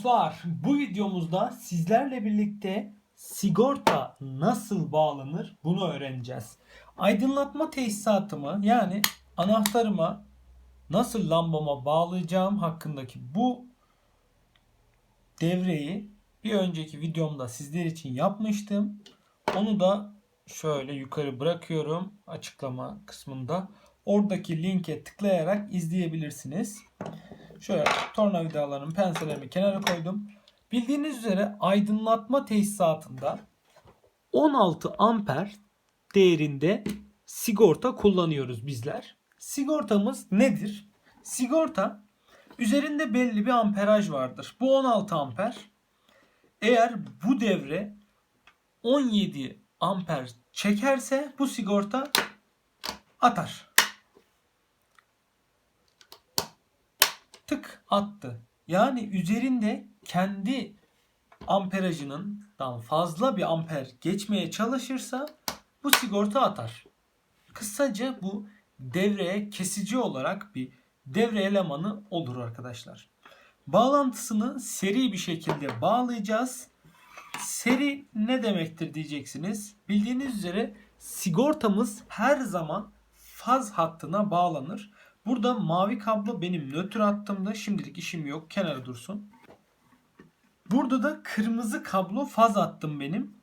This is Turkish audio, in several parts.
Dostlar bu videomuzda sizlerle birlikte sigorta nasıl bağlanır bunu öğreneceğiz. Aydınlatma tesisatımı yani anahtarıma nasıl lambama bağlayacağım hakkındaki bu devreyi bir önceki videomda sizler için yapmıştım. Onu da şöyle yukarı bırakıyorum açıklama kısmında. Oradaki linke tıklayarak izleyebilirsiniz. Şöyle tornavidalarımı, penselerimi kenara koydum. Bildiğiniz üzere aydınlatma tesisatında 16 amper değerinde sigorta kullanıyoruz bizler. Sigortamız nedir? Sigorta üzerinde belli bir amperaj vardır. Bu 16 amper. Eğer bu devre 17 amper çekerse bu sigorta atar. tık attı. Yani üzerinde kendi amperajından fazla bir amper geçmeye çalışırsa bu sigorta atar. Kısaca bu devreye kesici olarak bir devre elemanı olur arkadaşlar. Bağlantısını seri bir şekilde bağlayacağız. Seri ne demektir diyeceksiniz. Bildiğiniz üzere sigortamız her zaman faz hattına bağlanır. Burada mavi kablo benim nötr hattımda. Şimdilik işim yok. Kenara dursun. Burada da kırmızı kablo faz hattım benim.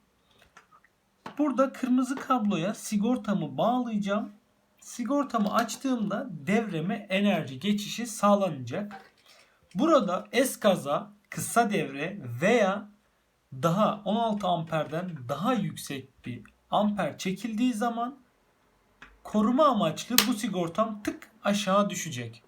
Burada kırmızı kabloya sigortamı bağlayacağım. Sigortamı açtığımda devreme enerji geçişi sağlanacak. Burada eskaza, kısa devre veya daha 16 amperden daha yüksek bir amper çekildiği zaman koruma amaçlı bu sigortam tık aşağı düşecek.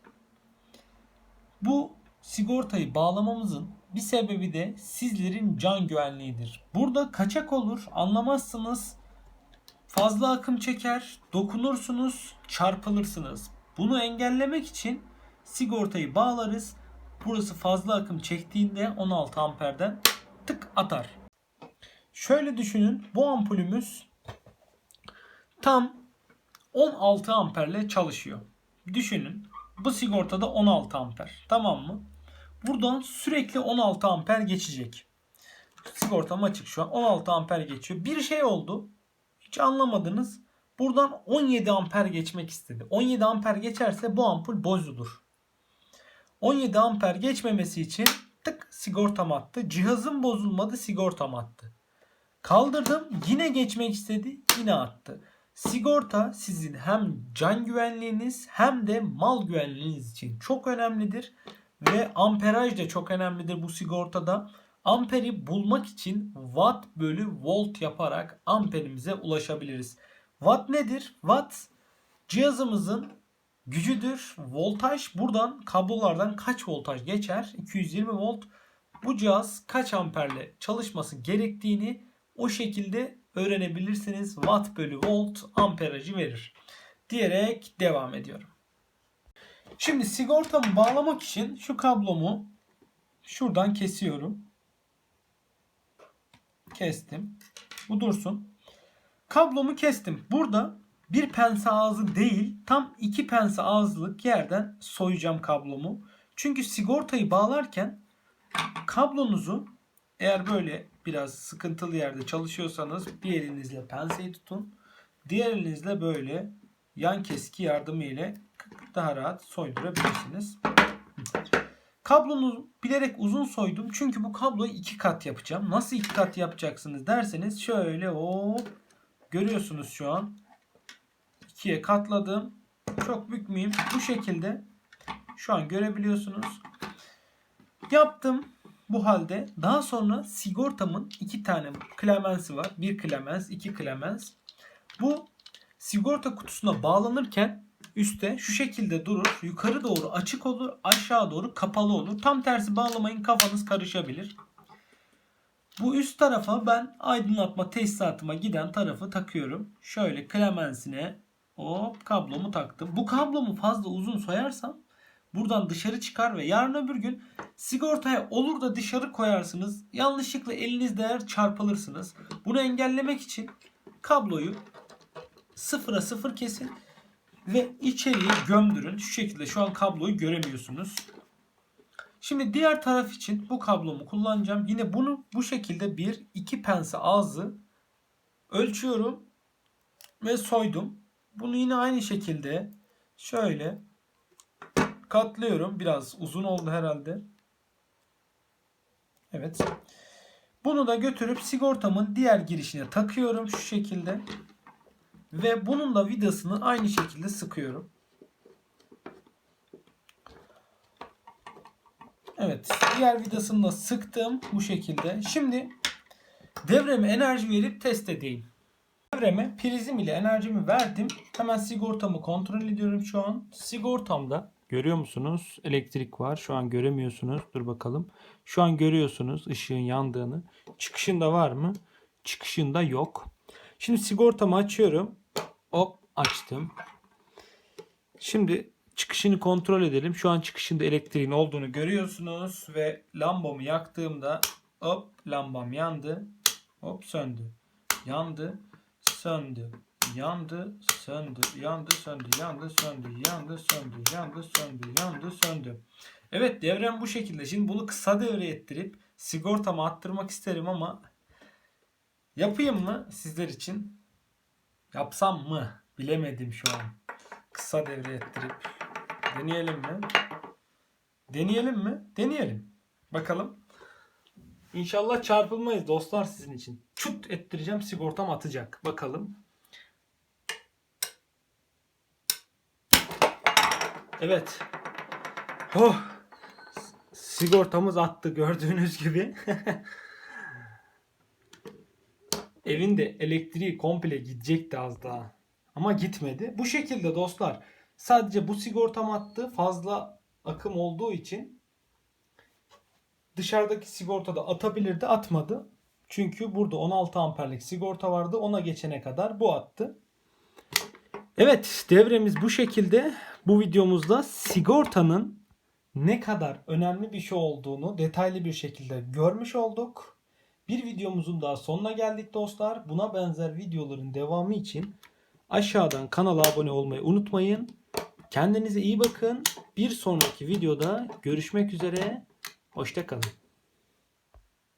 Bu sigortayı bağlamamızın bir sebebi de sizlerin can güvenliğidir. Burada kaçak olur anlamazsınız. Fazla akım çeker, dokunursunuz, çarpılırsınız. Bunu engellemek için sigortayı bağlarız. Burası fazla akım çektiğinde 16 amperden tık atar. Şöyle düşünün bu ampulümüz tam 16 amperle çalışıyor. Düşünün bu sigortada 16 amper tamam mı? Buradan sürekli 16 amper geçecek. Sigortam açık şu an 16 amper geçiyor. Bir şey oldu hiç anlamadınız. Buradan 17 amper geçmek istedi. 17 amper geçerse bu ampul bozulur. 17 amper geçmemesi için tık sigortam attı. Cihazım bozulmadı sigortam attı. Kaldırdım yine geçmek istedi yine attı. Sigorta sizin hem can güvenliğiniz hem de mal güvenliğiniz için çok önemlidir. Ve amperaj da çok önemlidir bu sigortada. Amperi bulmak için watt bölü volt yaparak amperimize ulaşabiliriz. Watt nedir? Watt cihazımızın gücüdür. Voltaj buradan kablolardan kaç voltaj geçer? 220 volt. Bu cihaz kaç amperle çalışması gerektiğini o şekilde öğrenebilirsiniz. Watt bölü volt amperajı verir. Diyerek devam ediyorum. Şimdi sigortamı bağlamak için şu kablomu şuradan kesiyorum. Kestim. Bu dursun. Kablomu kestim. Burada bir pense ağzı değil tam iki pense ağızlık yerden soyacağım kablomu. Çünkü sigortayı bağlarken kablonuzu eğer böyle biraz sıkıntılı yerde çalışıyorsanız bir elinizle penseyi tutun. Diğer elinizle böyle yan keski yardımı ile daha rahat soydurabilirsiniz. Kablonu bilerek uzun soydum. Çünkü bu kabloyu iki kat yapacağım. Nasıl iki kat yapacaksınız derseniz şöyle hop görüyorsunuz şu an. ikiye katladım. Çok bükmeyeyim. Bu şekilde şu an görebiliyorsunuz. Yaptım bu halde daha sonra sigortamın iki tane klemensi var. Bir klemens, iki klemens. Bu sigorta kutusuna bağlanırken üstte şu şekilde durur. Yukarı doğru açık olur, aşağı doğru kapalı olur. Tam tersi bağlamayın kafanız karışabilir. Bu üst tarafa ben aydınlatma tesisatıma giden tarafı takıyorum. Şöyle klemensine hop kablomu taktım. Bu kablomu fazla uzun soyarsam buradan dışarı çıkar ve yarın öbür gün sigortaya olur da dışarı koyarsınız. Yanlışlıkla eliniz değer çarpılırsınız. Bunu engellemek için kabloyu sıfıra sıfır kesin ve içeriye gömdürün. Şu şekilde şu an kabloyu göremiyorsunuz. Şimdi diğer taraf için bu kablomu kullanacağım. Yine bunu bu şekilde bir iki pense ağzı ölçüyorum ve soydum. Bunu yine aynı şekilde şöyle katlıyorum. Biraz uzun oldu herhalde. Evet. Bunu da götürüp sigortamın diğer girişine takıyorum şu şekilde. Ve bunun da vidasını aynı şekilde sıkıyorum. Evet. Diğer vidasını da sıktım bu şekilde. Şimdi devreme enerji verip test edeyim. Devreme prizim ile enerjimi verdim. Hemen sigortamı kontrol ediyorum şu an. Sigortamda görüyor musunuz? Elektrik var. Şu an göremiyorsunuz. Dur bakalım. Şu an görüyorsunuz ışığın yandığını. Çıkışında var mı? Çıkışında yok. Şimdi sigortamı açıyorum. Hop açtım. Şimdi çıkışını kontrol edelim. Şu an çıkışında elektriğin olduğunu görüyorsunuz ve lambamı yaktığımda hop lambam yandı. Hop söndü. Yandı, söndü. Yandı, söndü. Yandı, söndü. Yandı, söndü. Yandı, söndü. Yandı, söndü. Yandı, söndü. Evet devrem bu şekilde. Şimdi bunu kısa devre ettirip sigortamı attırmak isterim ama yapayım mı sizler için? Yapsam mı? Bilemedim şu an. Kısa devre ettirip deneyelim mi? Deneyelim mi? Deneyelim. Bakalım. İnşallah çarpılmayız dostlar sizin için. Çut ettireceğim sigortam atacak. Bakalım. Evet. Oh. Sigortamız attı gördüğünüz gibi. Evin de elektriği komple gidecekti az daha. Ama gitmedi. Bu şekilde dostlar. Sadece bu sigortam attı. Fazla akım olduğu için dışarıdaki sigorta da atabilirdi. Atmadı. Çünkü burada 16 amperlik sigorta vardı. Ona geçene kadar bu attı. Evet devremiz bu şekilde. Bu videomuzda sigortanın ne kadar önemli bir şey olduğunu detaylı bir şekilde görmüş olduk. Bir videomuzun daha sonuna geldik dostlar. Buna benzer videoların devamı için aşağıdan kanala abone olmayı unutmayın. Kendinize iyi bakın. Bir sonraki videoda görüşmek üzere. Hoşçakalın.